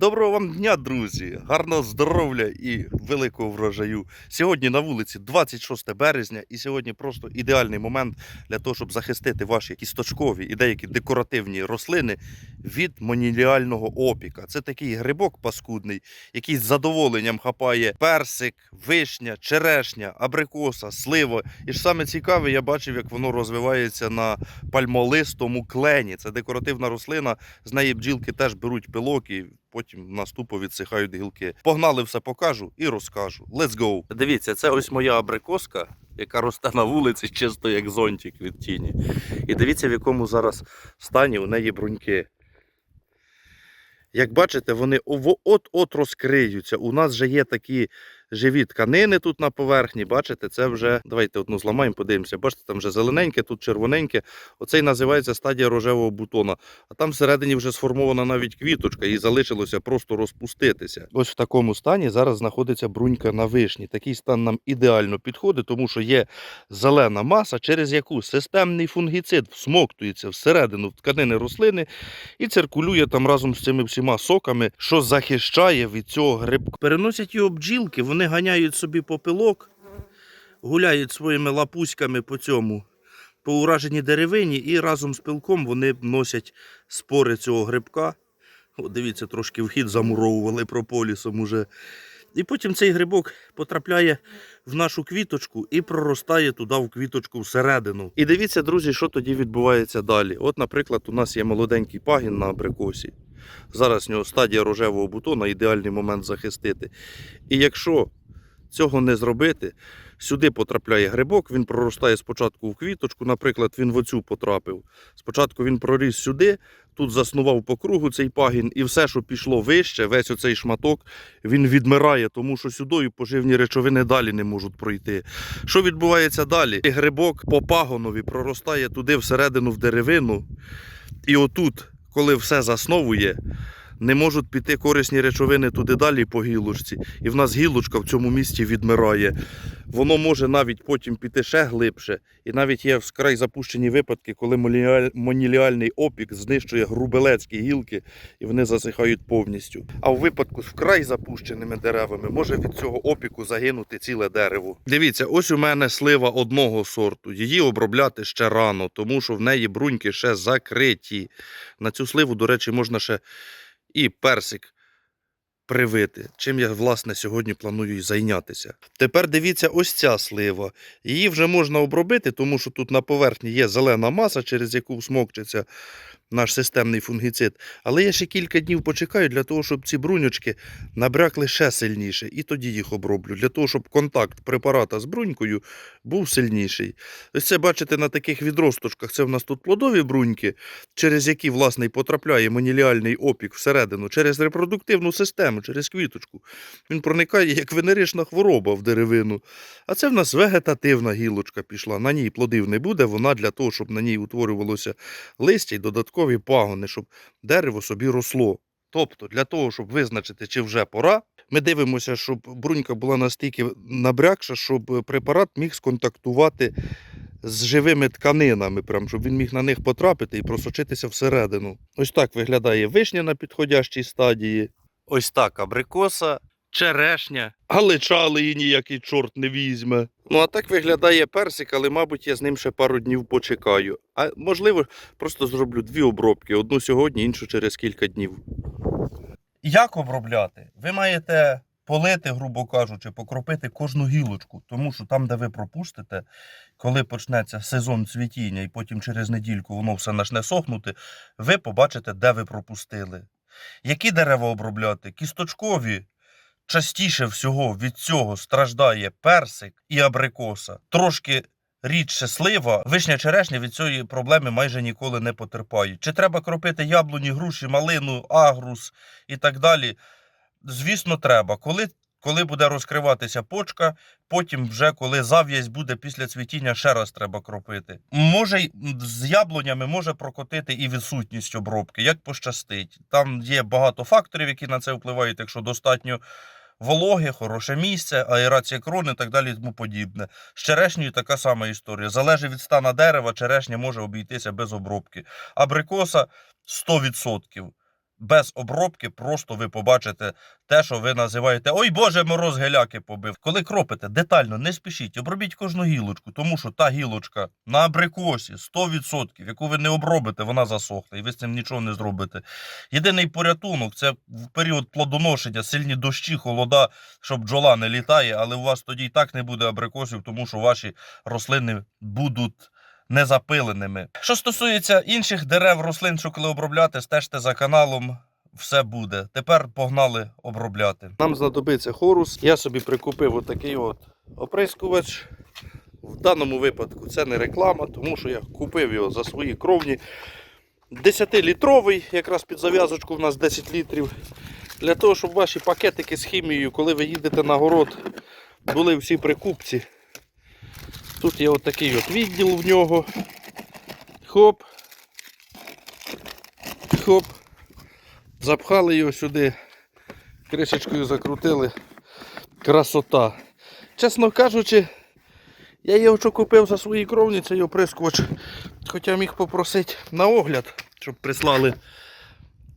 Доброго вам дня, друзі! Гарного здоров'я і великого врожаю. Сьогодні на вулиці 26 березня, і сьогодні просто ідеальний момент для того, щоб захистити ваші кісточкові і деякі декоративні рослини від моніліального опіка. Це такий грибок паскудний, який з задоволенням хапає персик, вишня, черешня, абрикоса, слива. І ж саме цікаве, я бачив, як воно розвивається на пальмолистому клені. Це декоративна рослина. З неї бджілки теж беруть пилок і потім наступу відсихають гілки. Погнали, все покажу і розкажу. Let's go! Дивіться, це ось моя абрикоска, яка росте на вулиці, чисто як зонтик від тіні. І дивіться, в якому зараз стані у неї бруньки. Як бачите, вони от-от розкриються. У нас вже є такі живі тканини тут на поверхні. Бачите, це вже. Давайте одну зламаємо, подивимося. Бачите, там вже зелененьке, тут червоненьке. Оцей називається стадія рожевого бутона. А там всередині вже сформована навіть квіточка, і залишилося просто розпуститися. Ось в такому стані зараз знаходиться брунька на вишні. Такий стан нам ідеально підходить, тому що є зелена маса, через яку системний фунгіцид всмоктується всередину в тканини рослини і циркулює там разом з цими всіма соками, що захищає від цього грибка. Переносять його бджілки, вони ганяють собі попилок, гуляють своїми лапуськами по цьому, по ураженій деревині, і разом з пилком вони носять спори цього грибка. О, дивіться, трошки вхід замуровували прополісом уже. І потім цей грибок потрапляє в нашу квіточку і проростає туди в квіточку всередину. І дивіться, друзі, що тоді відбувається далі. От, наприклад, у нас є молоденький пагін на абрикосі. Зараз в нього стадія рожевого бутона, ідеальний момент захистити. І якщо цього не зробити, сюди потрапляє грибок, він проростає спочатку в квіточку, наприклад, він в оцю потрапив. Спочатку він проріс сюди, тут заснував по кругу цей пагін, і все, що пішло вище, весь оцей шматок, він відмирає, тому що сюди поживні речовини далі не можуть пройти. Що відбувається далі? Грибок по пагонові проростає туди всередину в деревину, і отут, коли все засновує, не можуть піти корисні речовини туди далі по гілочці, і в нас гілочка в цьому місці відмирає. Воно може навіть потім піти ще глибше, і навіть є вкрай запущені випадки, коли моніліальний опік знищує грубелецькі гілки, і вони засихають повністю. А в випадку з вкрай запущеними деревами може від цього опіку загинути ціле дерево. Дивіться, ось у мене слива одного сорту. Її обробляти ще рано, тому що в неї бруньки ще закриті. На цю сливу, до речі, можна ще і персик привити, чим я, власне, сьогодні планую зайнятися. Тепер дивіться, ось ця слива. Її вже можна обробити, тому що тут на поверхні є зелена маса, через яку всмокчиться наш системний фунгіцид. Але я ще кілька днів почекаю для того, щоб ці бруньочки набрякли ще сильніше, і тоді їх оброблю, для того, щоб контакт препарата з брунькою був сильніший. Ось це бачите на таких відросточках. Це в нас тут плодові бруньки, через які, власне, потрапляє моніліальний опік всередину, через репродуктивну систему, через квіточку. Він проникає як венерична хвороба в деревину. А це в нас вегетативна гілочка пішла. На ній плодив не буде, вона для того, щоб на ній утворювалося листя і додаткові пагони, щоб дерево собі росло. Тобто, для того, щоб визначити, чи вже пора, ми дивимося, щоб брунька була настільки набрякша, щоб препарат міг сконтактувати з живими тканинами, прям, щоб він міг на них потрапити і просочитися всередину. Ось так виглядає вишня на підходящій стадії. Ось так абрикоса, черешня, галичали її ніякий чорт не візьме. Ну а так виглядає персик, але, мабуть, я з ним ще пару днів почекаю. А можливо, просто зроблю дві обробки: одну сьогодні, іншу через кілька днів. Як обробляти? Ви маєте полити, грубо кажучи, покропити кожну гілочку, тому що там, де ви пропустите, коли почнеться сезон цвітіння, і потім через недільку воно все почне сохнути, ви побачите, де ви пропустили. Які дерева обробляти? Кісточкові. Частіше всього від цього страждає персик і абрикоса. Трошки рідше слива, вишня черешня від цієї проблеми майже ніколи не потерпають. Чи треба кропити яблуні, груші, малину, агрус і так далі? Звісно, треба. Коли, коли буде розкриватися почка, потім вже коли зав'язь буде після цвітіння, ще раз треба кропити. Може, з яблунями може прокотити і відсутність обробки, як пощастить. Там є багато факторів, які на це впливають, якщо достатньо. Вологи, хороше місце, аерація крони і так далі і тому подібне. З черешнею така сама історія. Залежить від стана дерева, черешня може обійтися без обробки. Абрикоса 100%. Без обробки просто ви побачите те, що ви називаєте Ой Боже, мороз геляки побив. Коли кропите, детально не спішіть, обробіть кожну гілочку, тому що та гілочка на абрикосі 100%, яку ви не обробите, вона засохне, і ви з цим нічого не зробите. Єдиний порятунок це в період плодоношення, сильні дощі, холода, щоб бджола не літає, але у вас тоді і так не буде абрикосів, тому що ваші рослини будуть незапиленими. Що стосується інших дерев, рослин, що коли обробляти, стежте за каналом. Все буде. Тепер погнали обробляти. Нам знадобиться хорус. Я собі прикупив отакий от оприскувач. В даному випадку це не реклама, тому що я купив його за свої кровні. 10-літровий, якраз під зав'язочку в нас 10 літрів. Для того, щоб ваші пакетики з хімією, коли ви їдете на город, були всі при купці. Тут є отакий от відділ в нього. Хоп. Хоп. Запхали його сюди, кришечкою закрутили. Красота. Чесно кажучи, я його що купив за свої кровні, цей оприскувач. Хоча міг попросити на огляд, щоб прислали.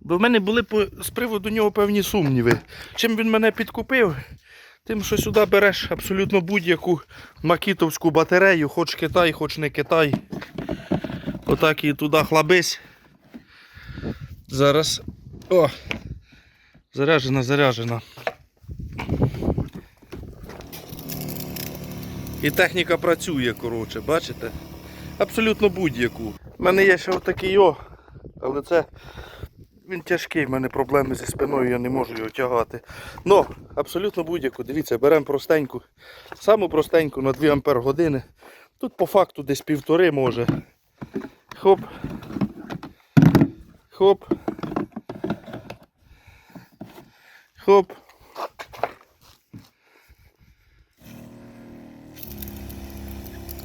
Бо в мене були з приводу нього певні сумніви. Чим він мене підкупив, тим, що сюди береш абсолютно будь-яку макітовську батарею, хоч Китай, хоч не Китай. Отак і туди хлабись. Зараз. О! Заряджена, заряджена. І техніка працює, коротше, бачите? Абсолютно будь-яку. У мене є ще отакий о, але це він тяжкий, в мене проблеми зі спиною, я не можу його тягати. Ну, абсолютно будь-яку. Дивіться, беремо простеньку, саму простеньку на 2 ампер години. Тут по факту десь півтори може. Хоп. Хоп. Хоп.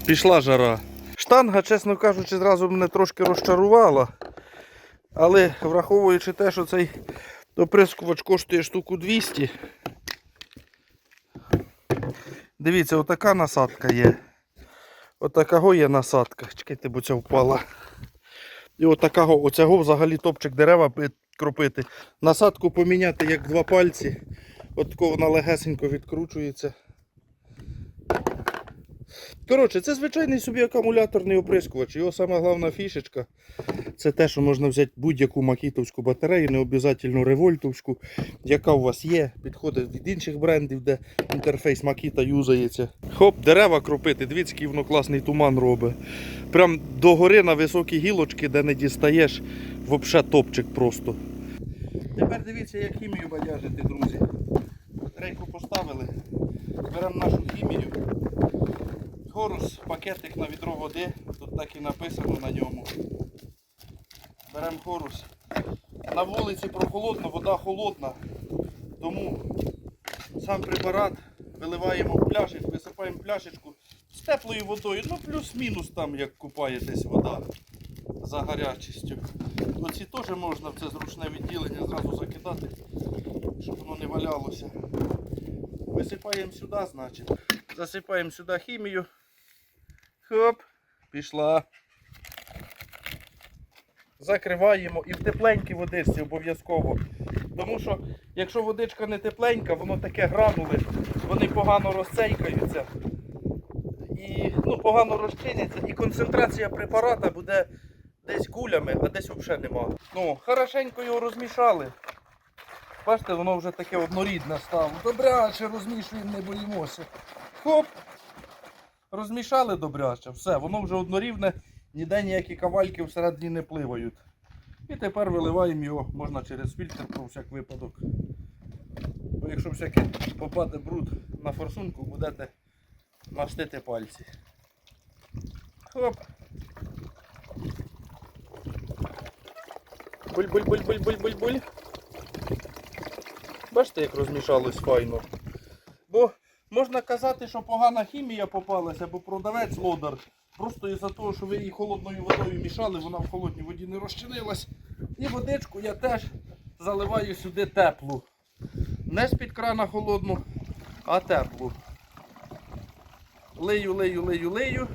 Пішла жара. Штанга, чесно кажучи, зразу мене трошки розчарувала. Але враховуючи те, що цей оприскувач коштує штуку 200. Дивіться, отака насадка є. Отакого є насадка. Чекайте, бо ця впала. І отакого, оцього взагалі топчик дерева кропити. Насадку поміняти як два пальці. От тако вона легесенько відкручується. Коротше, це звичайний собі акумуляторний оприскувач. Його сама головна фішечка. Це те, що можна взяти будь-яку макітовську батарею, не обов'язково револьтовську, яка у вас є, підходить від інших брендів, де інтерфейс Макіта юзається. Хоп, дерева кропити, дивіться, який воно класний туман робить. Прям догори на високі гілочки, де не дістаєш, взагалі топчик просто. Тепер дивіться, як хімію бадяжити, друзі. Батарейку поставили, беремо нашу хімію. Хорус, пакетик на відро води, тут так і написано на ньому. Беремо хорус. На вулиці прохолодно, вода холодна. Тому сам препарат виливаємо в пляшечку, висипаємо пляшечку з теплою водою, ну плюс-мінус там, як купаєтесь вода за гарячістю. Оці теж можна в це зручне відділення зразу закидати, щоб воно не валялося. Висипаємо сюди, значить. Засипаємо сюди хімію. Хоп, пішла. Закриваємо і в тепленькій водичці обов'язково. Тому що, якщо водичка не тепленька, воно таке гранули, вони погано розцейкаються і ну, погано розчиняться, і концентрація препарата буде десь гулями, а десь взагалі нема. Ну, хорошенько його розмішали. Бачите, воно вже таке однорідне стало. Добряче розмішуємо, не боїмося. Хоп! Розмішали добряче, все, воно вже однорівне, ніде ніякі кавальки всередині не пливають. І тепер виливаємо його, можна через фільтр про всяк випадок. Бо якщо всяке попаде бруд на форсунку, будете мастити пальці. Хоп. Буль-буль-буль-буль-буль-буль-буль. Бачите, як розмішалось файно. Можна казати, що погана хімія попалася, бо продавець лодар. Просто із-за того, що ви її холодною водою мішали, вона в холодній воді не розчинилась. І водичку я теж заливаю сюди теплу. Не з-під крана холодну, а теплу. Лию, лию, лию, лию.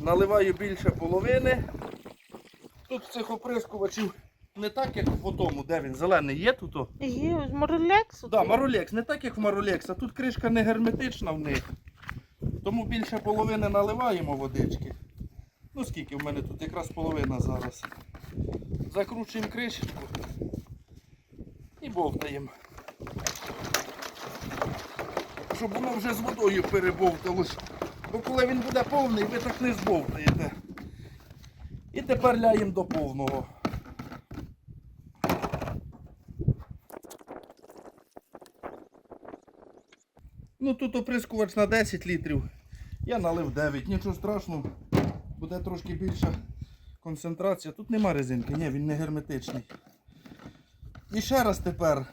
Наливаю більше половини. Тут цих оприскувачів Не так, як по тому, де він зелений є тут. о? Є, з Морелексу. Да, Маролекс, не так, як в Маролекс, а тут кришка не герметична в них. Тому більше половини наливаємо водички. Ну скільки в мене тут якраз половина зараз. Закручуємо кришечку і бовтаємо. Щоб воно вже з водою перебовталось. Бо коли він буде повний, ви так не збовтаєте. І тепер ляємо до повного. Ну тут оприскувач на 10 літрів. Я налив 9, нічого страшного. Буде трошки більша концентрація. Тут нема резинки, ні, він не герметичний. І ще раз тепер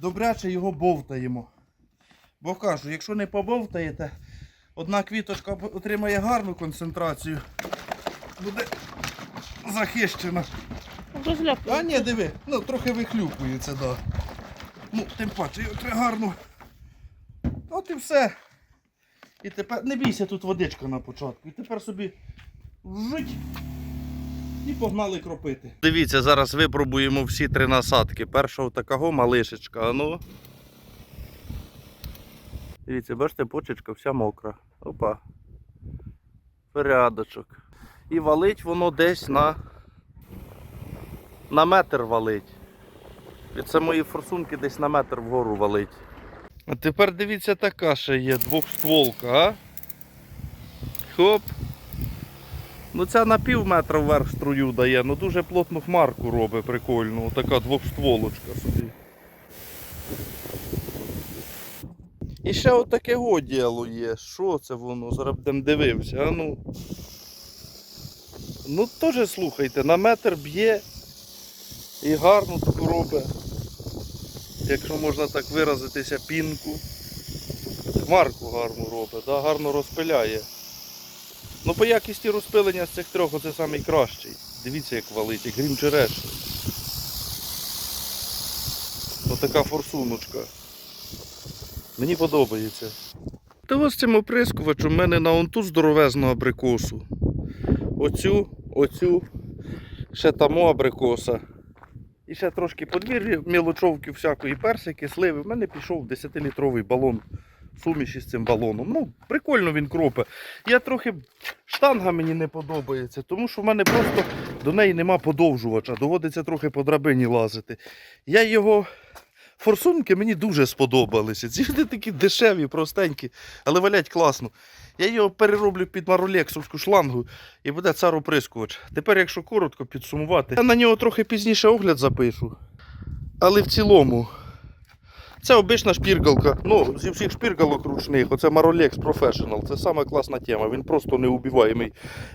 добряче його бовтаємо. Бо кажу, якщо не побовтаєте, одна квіточка отримає гарну концентрацію, буде захищена. А ні, диви, ну трохи вихлюпується, да. Ну, тим паче, його треба гарно. Все. І тепер не бійся тут водичка на початку. І тепер собі жить. І погнали кропити. Дивіться, зараз випробуємо всі три насадки. Перша такого малишечка, а ну. Дивіться, бачите, почечка вся мокра. Опа. Порядочок. І валить воно десь на на метр валить. Від самої форсунки десь на метр вгору валить. А тепер дивіться, така ще є двохстволка, а? Хоп. Ну ця на пів метра вверх струю дає, ну дуже плотну хмарку робить, прикольну. Така двохстволочка собі. І ще отаке годіло є. Що це воно? Зараз будемо дивився, а ну. Ну теж слухайте, на метр б'є і гарно таку робить. Якщо можна так виразитися, пінку. Хмарку гарну робить, да? гарно розпиляє. Ну по якісті розпилення з цих трьох оце найкращий. Дивіться як валить, як грім череш. Отака форсуночка. Мені подобається. Та ось цим оприскувачем в мене на онту здоровезну абрикосу. Оцю, оцю, ще таму абрикоса. І ще трошки подвір'я, мілочовки всякої персики, сливи. В мене пішов 10-літровий балон суміші з цим балоном. Ну, прикольно він кропе. Я трохи штанга мені не подобається, тому що в мене просто до неї нема подовжувача. Доводиться трохи по драбині лазити. Я його. Форсунки мені дуже сподобалися. Ці вони такі дешеві, простенькі, але валять класно. Я його перероблю під маролексовську шлангу і буде цар оприскувач. Тепер, якщо коротко підсумувати, я на нього трохи пізніше огляд запишу. Але в цілому, це обична шпіргалка. Ну, зі всіх шпіргалок ручних, оце Marolex Professional. Це сама класна тема. Він просто неубиваємий.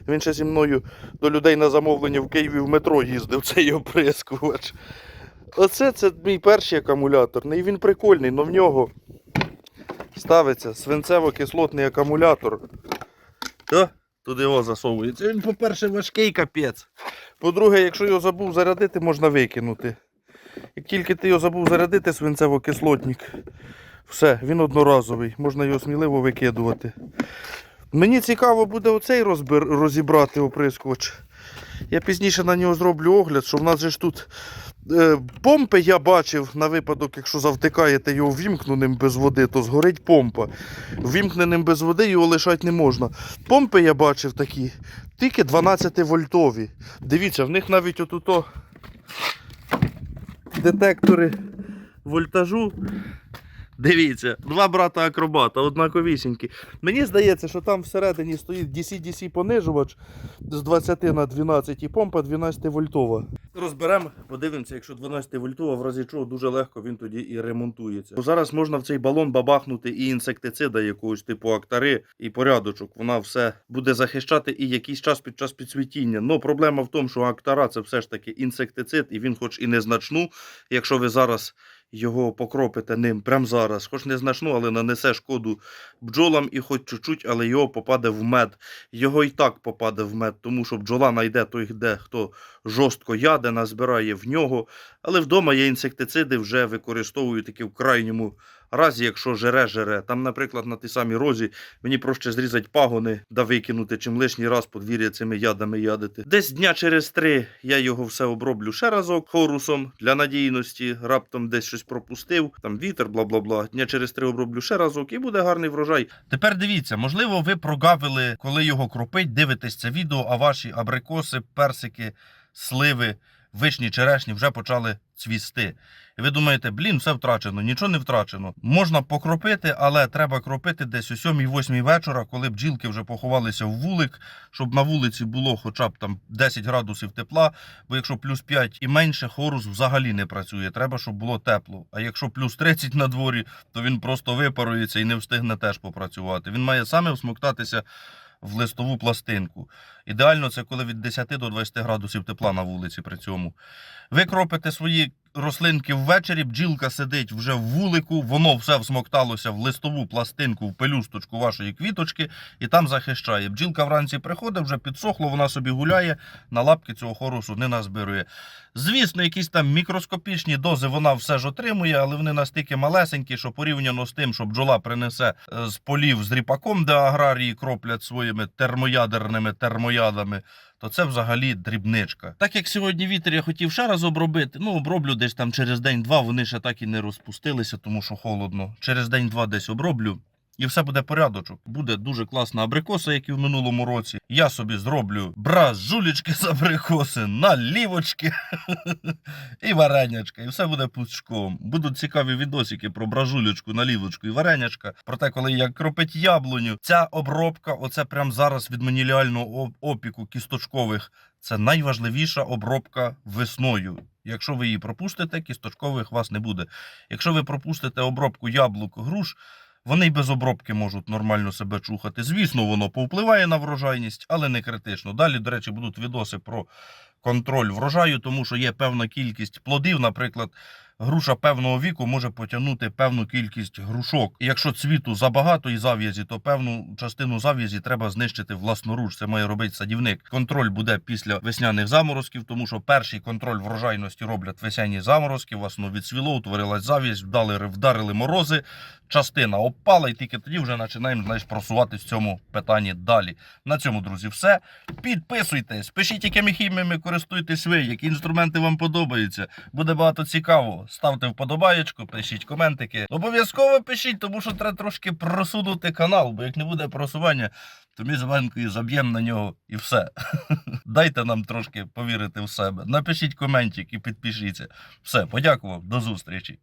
Він ще зі мною до людей на замовлення в Києві в метро їздив, цей оприскувач. Оце це мій перший акумуляторний. Він прикольний, але в нього ставиться свинцево-кислотний акумулятор. Та, туди його засовується. Він, по-перше, важкий капець. По-друге, якщо його забув зарядити, можна викинути. Як тільки ти його забув зарядити, свинцево-кислотник, все, він одноразовий, можна його сміливо викидувати. Мені цікаво буде оцей розбир, розібрати оприскувач. Я пізніше на нього зроблю огляд, що в нас же ж тут помпи я бачив на випадок, якщо завтикаєте його вімкненим без води, то згорить помпа. Вімкненим без води його лишати не можна. Помпи я бачив такі, тільки 12 вольтові. Дивіться, в них навіть отуто детектори вольтажу. Дивіться, два брата акробата, однаковісінькі. Мені здається, що там всередині стоїть DC-DC понижувач з 20 на 12 і помпа 12 вольтова. Розберемо, подивимося, якщо 12 вольтова, в разі чого дуже легко він тоді і ремонтується. Бо зараз можна в цей балон бабахнути і інсектицида якогось типу актари і порядочок. Вона все буде захищати і якийсь час під час підсвітіння. Ну проблема в тому, що актара це все ж таки інсектицид, і він, хоч і незначну, якщо ви зараз його покропите ним прямо зараз, хоч незначну, але нанесе шкоду бджолам і хоч чуть-чуть, але його попаде в мед. Його і так попаде в мед, тому що бджола найде той, де хто жорстко яде, назбирає в нього. Але вдома я інсектициди вже використовую такі в крайньому разі, якщо жере, жере. Там, наприклад, на тій самій розі мені проще зрізати пагони да викинути, чим лишній раз подвір'я цими ядами ядити. Десь дня через три я його все оброблю ще разок хорусом для надійності. Раптом десь щось пропустив, там вітер, бла бла бла. Дня через три оброблю ще разок і буде гарний врожай. Тепер дивіться, можливо, ви прогавили, коли його кропить, дивитесь це відео, а ваші абрикоси, персики, сливи, вишні, черешні вже почали цвісти. Ви думаєте, блін, все втрачено, нічого не втрачено. Можна покропити, але треба кропити десь о 7-8 вечора, коли бджілки вже поховалися в вулик, щоб на вулиці було хоча б там 10 градусів тепла. Бо якщо плюс 5 і менше, хорус взагалі не працює. Треба, щоб було тепло. А якщо плюс 30 на дворі, то він просто випарується і не встигне теж попрацювати. Він має саме всмоктатися в листову пластинку. Ідеально це коли від 10 до 20 градусів тепла на вулиці при цьому. Ви кропите свої рослинки ввечері, бджілка сидить вже в вулику, воно все всмокталося в листову пластинку, в пелюсточку вашої квіточки і там захищає. Бджілка вранці приходить, вже підсохло, вона собі гуляє, на лапки цього хорусу не назбирує. Звісно, якісь там мікроскопічні дози вона все ж отримує, але вони настільки малесенькі, що порівняно з тим, що бджола принесе е, з полів з ріпаком, де аграрії кроплять своїми термоядерними термоядами, то це взагалі дрібничка. Так як сьогодні вітер я хотів ще раз обробити, ну оброблю десь там через день-два, вони ще так і не розпустилися, тому що холодно. Через день-два десь оброблю. І все буде порядочок. Буде дуже класна абрикоса, як і в минулому році. Я собі зроблю браз жулічки з абрикоси, налівочки і варенячка. І все буде пучком. Будуть цікаві відосики про бражулечку, налівочку і варенячка. Про те, коли як кропить яблуню. Ця обробка, оце прямо зараз від маніліального оп- опіку кісточкових. Це найважливіша обробка весною. Якщо ви її пропустите, кісточкових вас не буде. Якщо ви пропустите обробку яблук, груш, вони й без обробки можуть нормально себе чухати. Звісно, воно повпливає на врожайність, але не критично. Далі, до речі, будуть відоси про контроль врожаю, тому що є певна кількість плодів, наприклад. Груша певного віку може потягнути певну кількість грушок. І якщо цвіту забагато і зав'язі, то певну частину зав'язі треба знищити власноруч. Це має робити садівник. Контроль буде після весняних заморозків, тому що перший контроль врожайності роблять весняні заморозки. Воно відсвіло, утворилась зав'язь, вдали, вдарили морози, частина опала, і тільки тоді вже починаємо знаєш, просувати в цьому питанні далі. На цьому, друзі, все. Підписуйтесь, пишіть, якими хіміями користуєтесь ви, які інструменти вам подобаються. Буде багато цікавого. Ставте вподобаєчку, пишіть коментики. Обов'язково пишіть, тому що треба трошки просунути канал, бо як не буде просування, то ми з Ванкою заб'ємо на нього і все. Дайте нам трошки повірити в себе. Напишіть коментик і підпишіться. Все, подякував, до зустрічі.